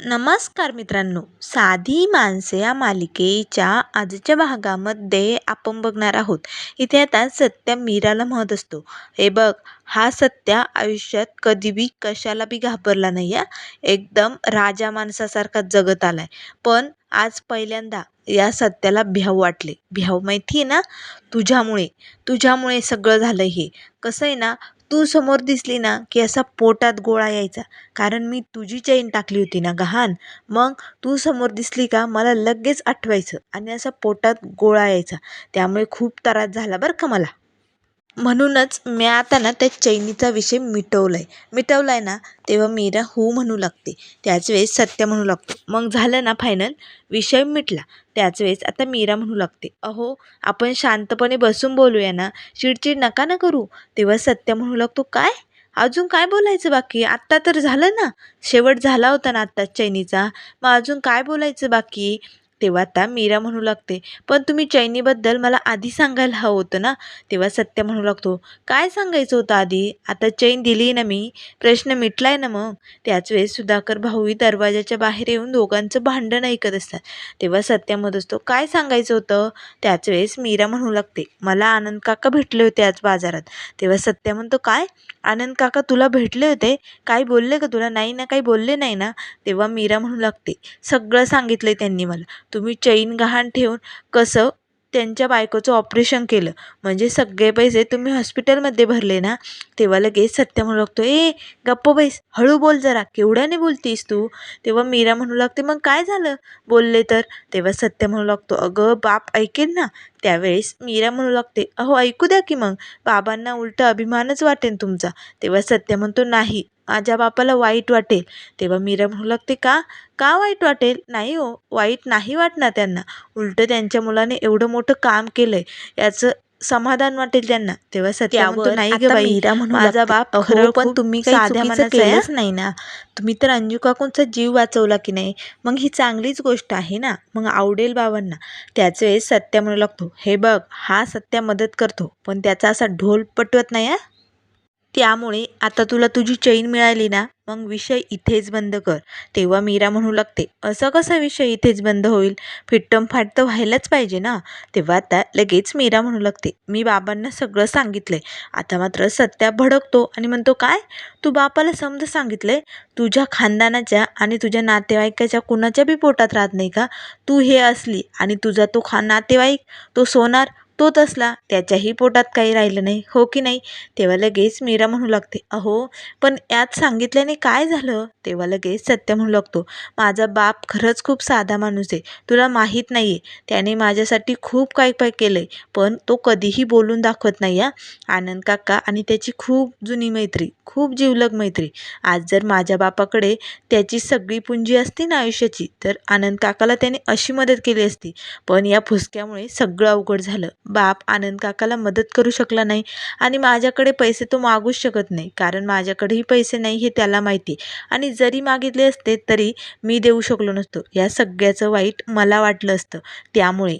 नमस्कार मित्रांनो. साधी माणसे या मालिकेच्या आजच्या भागामध्ये आपण बघणार आहोत. इथे आता सत्या मीराला म्हणत असतो. हे बघ हा सत्या आयुष्यात कधी बी कशाला बी घाबरला नाही या एकदम राजा माणसासारखा जगत आलाय. पण आज पहिल्यांदा या सत्याला भ्याव वाटले. भ्याव माहिती आहे ना? तुझ्यामुळे. तुझ्यामुळे सगळं झालं हे. कसं आहे ना? तू समोर दिसली ना की असा पोटात गोळा यायचा. कारण मी तुझी चैन टाकली होती ना गहाण. मग तू समोर दिसली का मला लगेच आठवायचं आणि असा पोटात गोळा यायचा. त्यामुळे खूप त्रास झाला बरं का मला. म्हणूनच मी आता ना त्या चैनीचा विषय मिटवला आहे मिटवला आहे ना तेव्हा मीरा हो म्हणू लागते. त्याच वेळेस सत्य म्हणू लागतो. मग झालं ना फायनल विषय मिटला. त्याच वेळेस आता मीरा म्हणू लागते. अहो आपण शांतपणे बसून बोलूया ना. चिडचिड नका ना करू. तेव्हा सत्य म्हणू लागतो काय? अजून काय बोलायचं बाकी? आत्ता तर झालं ना. शेवट झाला होता ना आत्ताच चैनीचा. मग अजून काय बोलायचं बाकी? तेव्हा आता मीरा म्हणू लागते पण तुम्ही चैनीबद्दल मला आधी सांगायला हवं होतं ना? तेव्हा सत्य म्हणू लागतो काय सांगायचं होतं आधी? आता चैन दिली ना मी प्रश्न मिटलाय ना मग? त्याच वेळेस सुधाकर भाऊही दरवाजाच्या बाहेर येऊन दोघांचं भांडण ऐकत असतात. तेव्हा सत्य म्हणत असतो काय सांगायचं होतं? त्याच वेळेस मीरा म्हणू लागते मला आनंद काका भेटले होते आज बाजारात. तेव्हा सत्य म्हणतो काय? आनंद काका तुला भेटले होते? काय बोलले का तुला? नाही ना काही बोलले नाही ना? तेव्हा मीरा म्हणू लागते सगळं सांगितलं त्यांनी मला तुम्ही चैन गहाण ठेवून कसं त्यांच्या बायकोचं ऑपरेशन केलं? म्हणजे सगळे पैसे तुम्ही हॉस्पिटलमध्ये भरले ना तेव्हा लगेच सत्य म्हणू लागतो ए गप्प बैस हळू बोल जरा केवढ्याने बोलतीस तू? तेव्हा मीरा म्हणू लागते मग काय झालं? बोलले तर तेव्हा सत्य म्हणू लागतो अगं बाप ऐकेल ना? त्यावेळेस मीरा म्हणू लागते अहो ऐकू द्या की मग बाबांना उलट अभिमानच वाटेन तुमचा. तेव्हा सत्य म्हणतो नाही माझ्या बापाला वाईट वाटेल. तेव्हा मीरा म्हणू लागते का? का वाईट वाटेल? नाही हो वाईट नाही वाटणार त्यांना. उलटं त्यांच्या मुलाने एवढं मोठं काम केलंय याचं समाधान वाटेल त्यांना. तेव्हा सत्य नाही ग बाई माझा बाप खरं पण तुम्ही साध्या मनाचं आहे, नाही ना. तुम्ही तर अंजू काकूंचा जीव वाचवला की नाही? मग ही चांगलीच गोष्ट आहे ना. मग आवडेल बाबांना. त्याच वेळेस सत्य म्हणू लागतो हे बघ हा सत्य मदत करतो पण त्याचा असा ढोल पटवत नाही हा? त्यामुळे आता तुला तुझी चैन मिळाली ना मग विषय इथेच बंद कर. तेव्हा मीरा म्हणू लागते असं कसा विषय इथेच बंद होईल? फिट्टम फाट तर व्हायलाच पाहिजे ना. तेव्हा आता लगेच मीरा म्हणू लागते मी बाबांना सगळं सांगितलंय. आता मात्र सत्या भडकतो आणि म्हणतो काय? तू बापाला समज सांगितलंय? तुझ्या खानदानाच्या आणि तुझ्या नातेवाईकाच्या कुणाच्या बी पोटात राहत नाही का? तू हे असली आणि तुझा तो खा नातेवाईक तो सोनार तो तसला त्याच्याही पोटात काही राहिलं नाही हो की नाही? तेव्हा लगेच मीरा म्हणू लागते अहो पण यात सांगितल्याने काय झालं? तेव्हा लगेच सत्य म्हणू लागतो माझा बाप खरंच खूप साधा माणूस आहे तुला माहीत नाही आहे त्याने माझ्यासाठी खूप काही काय केलं आहे पण तो कधीही बोलून दाखवत नाही या आनंद काका आणि त्याची खूप जुनी मैत्री खूप जिवलग मैत्री. आज जर माझ्या बापाकडे त्याची सगळी पुंजी असती ना आयुष्याची तर आनंद काकाला त्याने अशी मदत केली असती पण या फुसक्यामुळे सगळं अवघड झालं. बाप आनंद काकाला मदत करू शकला नाही आणि माझ्याकडे पैसे तो मागूच शकत नाही. कारण माझ्याकडेही पैसे नाही हे त्याला माहिती. आणि जरी मागितले असते तरी मी देऊ शकलो नसतो. या सगळ्याचं वाईट मला वाटलं असतं. त्यामुळे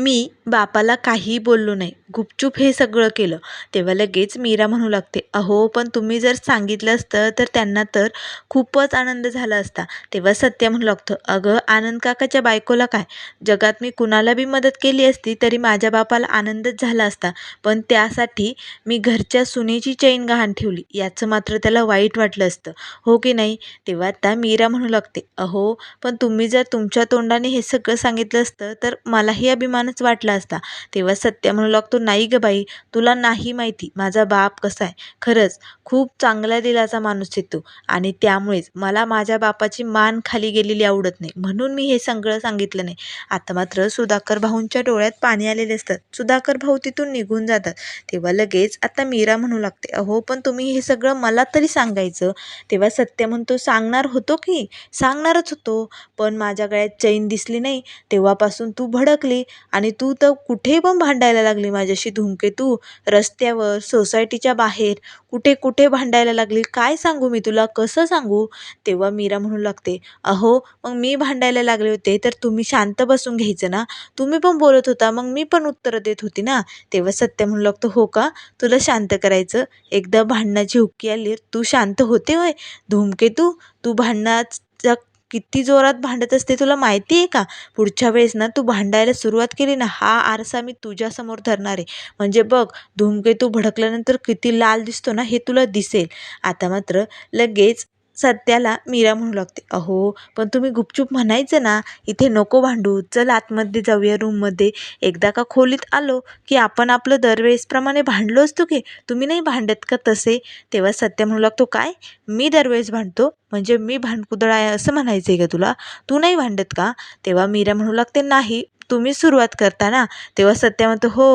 मी बापाला काहीही बोललो नाही. गुपचूप हे सगळं केलं. तेव्हा लगेच मीरा म्हणू लागते अहो पण तुम्ही जर सांगितलं असतं तर त्यांना तर खूपच आनंद झाला असता. तेव्हा सत्य म्हणू लागतं अगं आनंद काकाच्या बायकोला काय? जगात मी कुणाला बी मदत केली असती तरी माझ्या बापाला आनंदच झाला असता. पण त्यासाठी मी घरच्या सुनेची चैन गहाण ठेवली. याचं मात्र त्याला वाईट वाटलं असतं. हो की नाही? तेव्हा आता मीरा म्हणू लागते अहो पण तुम्ही जर तुमच्या तोंडाने हे सगळं सांगितलं असतं तर मलाही अभिमान अभिमानच वाटला असता. तेव्हा सत्य म्हणू लागतो नाही ग बाई तुला नाही माहिती माझा बाप कसा आहे. खरंच खूप चांगल्या दिलाचा माणूस आहे आणि त्यामुळेच मला माझ्या बापाची मान खाली गेलेली आवडत नाही. म्हणून मी हे सगळं सांगितलं नाही. आता मात्र सुधाकर भाऊंच्या डोळ्यात पाणी आलेले असतात. सुधाकर भाऊ तिथून निघून जातात. तेव्हा लगेच आता मीरा म्हणू लागते अहो पण तुम्ही हे सगळं मला तरी सांगायचं. तेव्हा सत्य म्हणतो सांगणार होतो की? सांगणारच होतो. पण माझ्या गळ्यात चैन दिसली नाही. तेव्हापासून तू भडकली. आणि तू तर कुठे पण भांडायला लागली माझ्याशी धूमकेतू रस्त्यावर सोसायटीच्या बाहेर कुठे कुठे भांडायला लागली? काय सांगू मी तुला? कसं सांगू? तेव्हा मीरा म्हणू लागते अहो मग मी भांडायला लागले होते तर तुम्ही शांत बसून घ्यायचं ना? तुम्ही पण बोलत होता मग मी पण उत्तरं देत होती ना? तेव्हा सत्य म्हणू लागतो हो का? तुला शांत करायचं? एकदा भांडणाची हुक्की आली तू शांत होते होय? धूमकेतू तू? भांडणाच किती जोरात भांडत असते तुला माहिती आहे का? पुढच्या वेळेस ना तू भांडायला सुरुवात केली ना हा आरसा मी तुझ्यासमोर धरणार आहे. म्हणजे बघ धूमकेतू भडकल्यानंतर किती लाल दिसतो ना हे तुला दिसेल. आता मात्र लगेच सत्याला मीरा म्हणू लागते अहो पण तुम्ही गुपचूप म्हणायचं ना इथे नको भांडू चल आतमध्ये जाऊया रूममध्ये एकदा का खोलीत आलो की आपण आपलं दरवेळेसप्रमाणे भांडलो असतो की तुम्ही नाही भांडत का तसे? तेव्हा सत्य म्हणू लागतो काय? मी दरवेळेस भांडतो? म्हणजे मी भांडकुदळ आहे असं म्हणायचं आहे का तुला. तू नाही भांडत का? तेव्हा मीरा म्हणू लागते नाही तुम्ही सुरुवात करता ना. तेव्हा सत्या म्हणतो हो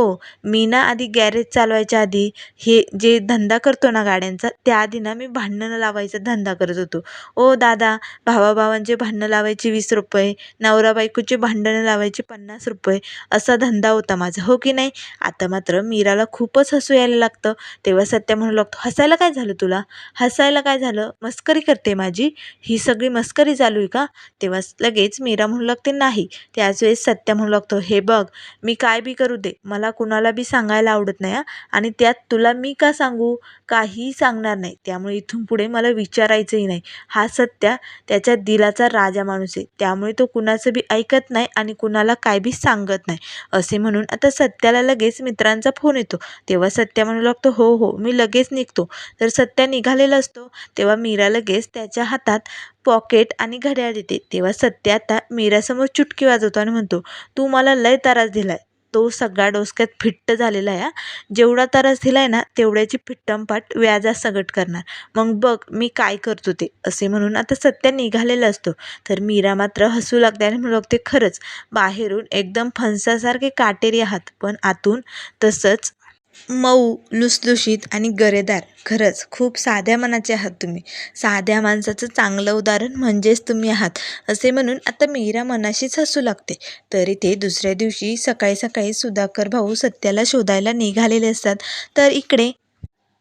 मी ना आधी गॅरेज चालवायच्या आधी हे जे धंदा करतो ना गाड्यांचा त्याआधी ना मी भांडणं लावायचा धंदा करत होतो. ओ दादा भावाभावांचे भांडणं लावायचे वीस रुपये नवरा बायकोचे भांडणं लावायचे पन्नास रुपये असा धंदा होता माझा हो की नाही? आता मात्र मीराला खूपच हसू यायला लागतं. तेव्हा सत्या म्हणू लागतो हसायला काय झालं तुला? हसायला काय झालं? मस्करी करते माझी. माझी ही सगळी मस्करी चालू आहे का? तेव्हा लगेच मीरा म्हणू लागते नाही त्याच वेळेस सत्या म्हणू लागतो. हे बघ मी काय बी करू दे मला कुणाला बी सांगायला आवडत नाही आणि त्यात तुला मी का सांगू? काहीही सांगणार नाही. त्यामुळे इथून पुढे मला विचारायचंही नाही. हा सत्या त्याच्या दिलाचा राजा माणूस आहे. त्यामुळे तो कुणाचं बी ऐकत नाही आणि कुणाला काय बी सांगत नाही. असे म्हणून आता सत्याला लगेच मित्रांचा फोन येतो. तेव्हा सत्या म्हणू लागतो हो हो मी लगेच निघतो. तर सत्या निघालेला असतो. तेव्हा मीरा लगेच त्याच्या हातात पॉकेट आणि घड्याळ देते. तेव्हा सत्य आता मीरासमोर चुटकी वाजवतो आणि म्हणतो तू मला लय तारास दिलाय. तो सगळा डोसक्यात फिट्ट झालेला आहे जेवढा त्रास दिलाय ना तेवढ्याची फिट्टमपाट व्याजा सगट करणार. मग बघ मी काय करतो ते असे म्हणून आता सत्या निघालेला असतो. तर मीरा मात्र हसू लागते आणि म्हणू लागते खरंच बाहेरून एकदम फणसासारखे काटेरी आहात. पण आतून तसंच मऊ लुसलुशीत आणि गरेदार. खरंच खूप साध्या मनाचे आहात तुम्ही. साध्या माणसाचं चांगलं उदाहरण म्हणजेच तुम्ही आहात असे म्हणून आता मीरा मनाशीच हसू लागते. तरी ते दुसऱ्या दिवशी सकाळी सकाळी सुधाकर भाऊ सत्याला शोधायला निघालेले असतात. तर इकडे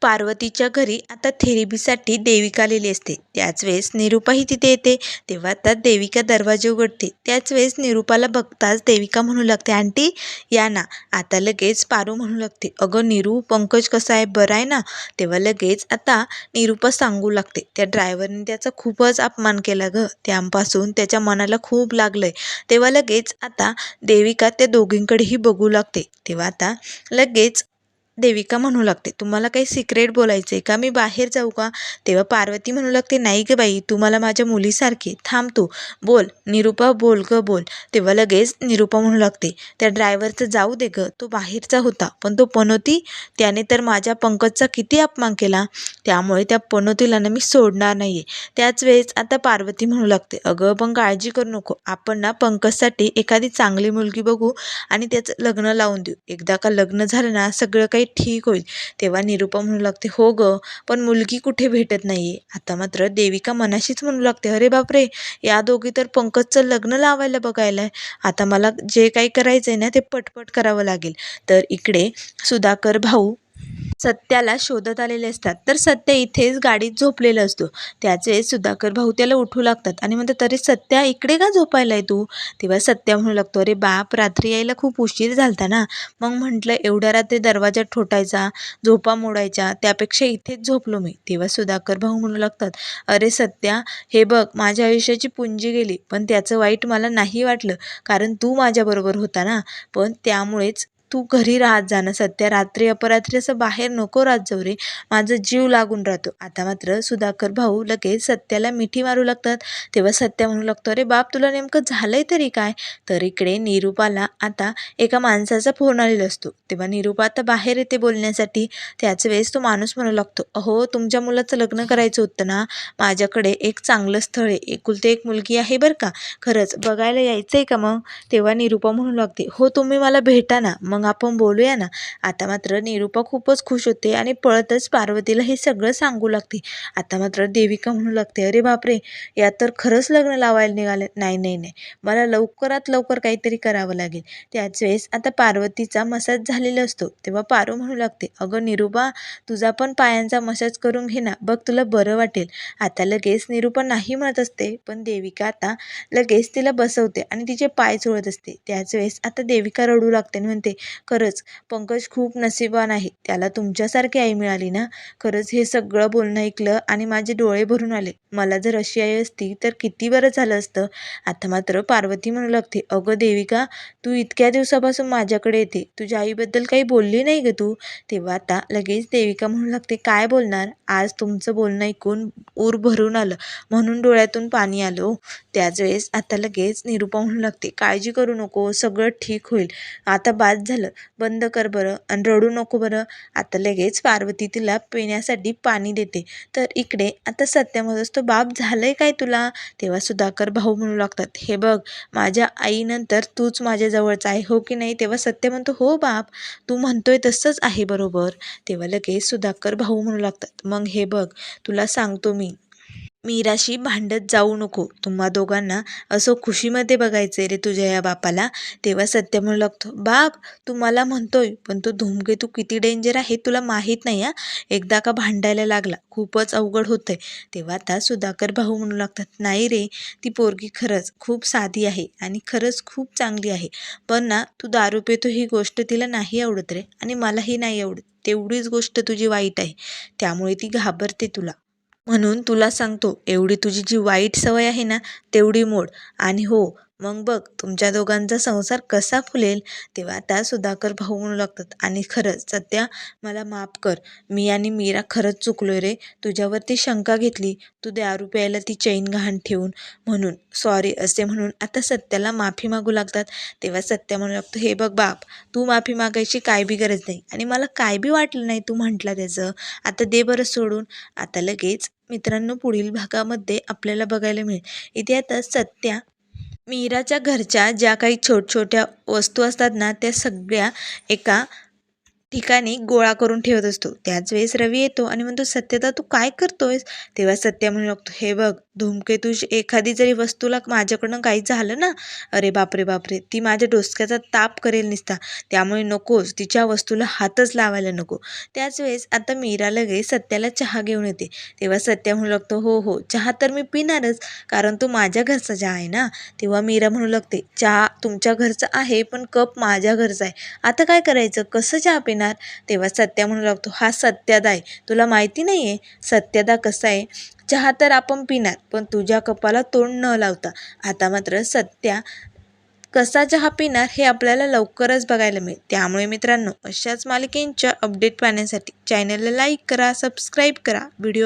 पार्वतीच्या घरी आता थेरपीसाठी देविका आलेली असते. त्याच वेळेस निरूपाही तिथे येते. तेव्हा आता देविका दरवाजे उघडते. त्याच वेळेस निरूपाला बघताच देविका म्हणू लागते आंटी या ना. आता लगेच पारू म्हणू लागते. अगं निरू पंकज कसा आहे? बरं आहे ना? तेव्हा लगेच आता निरूपा सांगू लागते. त्या ड्रायव्हरने त्याचा खूपच अपमान केला गं. त्यापासून त्याच्या मनाला खूप लागलं आहे तेव्हा लगेच आता देविका त्या दोघींकडेही बघू लागते. तेव्हा आता लगेच देविका म्हणू लागते तुम्हाला काही सिक्रेट बोलायचं आहे का? मी बाहेर जाऊ का? तेव्हा पार्वती म्हणू लागते नाही ग बाई तू मला माझ्या मुलीसारखी थांब तू. बोल. निरूपा बोल ग बोल. तेव्हा लगेच निरूपा म्हणू लागते त्या ड्रायव्हरचं जाऊ दे ग. तो बाहेरचा होता पण तो पनोती त्याने तर माझ्या पंकजचा किती अपमान केला. त्यामुळे त्या पनोतीला ना मी सोडणार नाही आहे त्याच वेळेस आता पार्वती म्हणू लागते अगं पण काळजी करू नको. आपण ना पंकजसाठी एखादी चांगली मुलगी बघू आणि त्याचं लग्न लावून देऊ. एकदा का लग्न झालं ना सगळं काही ठीक होईल. तेव्हा निरूपा म्हणू लागते हो ग पण मुलगी कुठे भेटत नाही आहे आता मात्र देविका मनाशीच म्हणू लागते अरे बापरे या दोघी तर पंकजचं लग्न लावायला बघायला आहे आता मला जे काही करायचं आहे ना ते पटपट करावं लागेल. तर इकडे सुधाकर भाऊ सत्याला शोधत आलेले असतात. तर सत्य इथेच गाडीत झोपलेला असतो. त्याचे सुधाकर भाऊ त्याला उठू लागतात आणि म्हणतात अरे सत्या इकडे का झोपायला आहे तू? तेव्हा सत्या म्हणू लागतो अरे बाप रात्री यायला खूप उशीर झालता ना. मग म्हटलं एवढ्या रात्री दरवाजा ठोठायचा झोपा मोडायच्या त्यापेक्षा इथेच झोपलो मी. तेव्हा सुधाकर भाऊ म्हणू लागतात अरे सत्या हे बघ माझ्या आयुष्याची पुंजी गेली पण त्याचं वाईट मला नाही वाटलं कारण तू माझ्याबरोबर होता ना. पण त्यामुळेच तू घरी राहत जा ना सध्या. रात्री अपरात्री असं बाहेर नको राहत जाऊ रे. माझा जीव लागून राहतो. आता मात्र सुधाकर भाऊ लगेच सत्याला मिठी मारू लागतात. तेव्हा सत्या म्हणू लागतो अरे बाप तुला नेमकं झालंय तरी काय? तर इकडे निरूपाला आता एका माणसाचा फोन आलेला असतो. तेव्हा निरूपा आता बाहेर येते बोलण्यासाठी. त्याच वेळेस तो माणूस म्हणू लागतो अहो तुमच्या मुलाचं लग्न करायचं होतं ना? माझ्याकडे एक चांगलं स्थळ आहे. एकुलते एक मुलगी आहे बरं का? खरंच बघायला यायचं आहे का मग? तेव्हा निरूपा म्हणू लागते हो तुम्ही मला भेटा ना. मग मग आपण बोलूया ना. आता मात्र निरूपा खूपच खुश होते आणि पळतच पार्वतीला हे सगळं सांगू लागते. आता मात्र देविका म्हणू लागते अरे बापरे या तर खरंच लग्न लावायला निघाले. नाही नाही नाही. मला लवकरात लवकर काहीतरी करावं लागेल. त्याच वेळेस आता पार्वतीचा मसाज झालेला असतो. तेव्हा पारू म्हणू लागते अगं निरूपा तुझा पण पायांचा मसाज करून घे ना. बघ तुला बरं वाटेल. आता लगेच निरूपा नाही म्हणत असते पण देविका आता लगेच तिला बसवते आणि तिचे पाय चोळत असते. त्याच वेळेस आता देविका रडू लागते आणि म्हणते खरंच पंकज खूप नसीबवान आहे. त्याला तुमच्यासारखी आई मिळाली ना? खरंच हे सगळं बोलणं ऐकलं आणि माझे डोळे भरून आले. मला जर अशी आई असती तर किती बरं झालं असतं. आता मात्र पार्वती म्हणू लागते अगं देविका तू इतक्या दिवसापासून माझ्याकडे येते. तुझ्या आईबद्दल काही बोलली नाही ग तू. तेव्हा आता लगेच देविका म्हणू लागते काय बोलणार? आज तुमचं बोलणं ऐकून ऊर भरून आलं. म्हणून डोळ्यातून पाणी आलं हो. त्याच वेळेस आता लगेच निरूपा म्हणू लागते काळजी करू नको सगळं ठीक होईल. आता बाद झालं. बंद कर बरं आणि रडू नको बरं. आता लगेच पार्वती तिला पिण्यासाठी पाणी देते. तर इकडे आता सत्यामध्येच तो बाप बाप झालंय काय तुला? तेव्हा सुधाकर भाऊ म्हणू लागतात हे बघ माझ्या आईनंतर तूच माझ्याजवळचा आहे हो की नाही? तेव्हा सत्य म्हणतो हो बाप तू म्हणतोय तसंच आहे बरोबर. तेव्हा लगेच सुधाकर भाऊ म्हणू लागतात मग हे बघ तुला सांगतो मी मीराशी भांडत जाऊ नको. तुम्हा दोघांना असं खुशीमध्ये बघायचं रे तुझ्या या बापाला. तेव्हा सत्य म्हणू लागतो बाप तू मला म्हणतोय पण तो धूमकेतू किती डेंजर आहे तुला माहीत नाही हा? एकदा का भांडायला लागला खूपच अवघड होतंय. तेव्हा आता सुधाकर भाऊ म्हणू लागतात नाही रे ती पोरगी खरंच खूप साधी आहे आणि खरंच खूप चांगली आहे. पण ना तू दारू पितो ही गोष्ट तिला नाही आवडत रे आणि मलाही नाही आवडत. तेवढीच गोष्ट तुझी वाईट आहे. त्यामुळे ती घाबरते तुला. म्हणून तुला सांगतो एवढी तुझी जी वाईट सवय आहे ना तेवढी मोड. आणि हो मग बघ तुमच्या दोघांचा संसार कसा फुलेल तेव्हा त्या सुधाकर भाऊ म्हणू लागतात. आणि खरंच सध्या मला माफ कर. मी आणि मीरा खरंच चुकलोय रे. तुझ्यावरती शंका घेतली तू दारू प्यायला ती चैन गहाण ठेवून. म्हणून सॉरी असे म्हणून आता सत्याला माफी मागू लागतात. तेव्हा सत्य म्हणू लागतो हे बघ बाप तू माफी मागायची काय बी गरज नाही. आणि मला काय बी वाटलं नाही तू म्हटला त्याचं. आता दे बरं सोडून. आता लगेच मित्रांनो पुढील भागामध्ये आपल्याला बघायला मिळेल. इथे आता सत्या मीराच्या घरच्या ज्या काही छोट छोट्या वस्तू असतात ना त्या सगळ्या एका ठिकाणी गोळा करून ठेवत असतो. त्याच वेळेस रवी येतो आणि म्हणतो सत्यता तू काय करतोयस? तेव्हा सत्या म्हणू लागतो हे बघ धूमकेतूश एखादी जरी वस्तूला माझ्याकडनं काही झालं ना अरे बापरे बापरे ती माझ्या डोसक्याचा ताप करेल निसता. त्यामुळे नकोच तिच्या वस्तूला हातच लावायला नको. त्याच वेळेस आता मीरा लगेच सत्याला चहा घेऊन येते. तेव्हा सत्या म्हणू लागतो हो हो चहा तर मी पिणारच कारण तो माझ्या घरचा चहा आहे ना. तेव्हा मीरा म्हणू लागते चहा तुमच्या घरचा आहे पण कप माझ्या घरचा आहे. आता काय करायचं? कसं चहा पिणार? तेव्हा सत्या म्हणू लागतो हा सत्यादा आहे. तुला माहिती नाही आहे सत्यादा कसा आहे? चहा तर आपण पिणार पण तुझ्या कपाला तोंड न लावता. आता मात्र सत्या कसा चहा पिणार हे आपल्याला लवकरच बघायला मिळेल. त्यामुळे मित्रांनो अशाच मालिकेंच्या अपडेट पाहण्यासाठी चॅनलला लाईक करा सबस्क्राईब करा. व्हिडिओ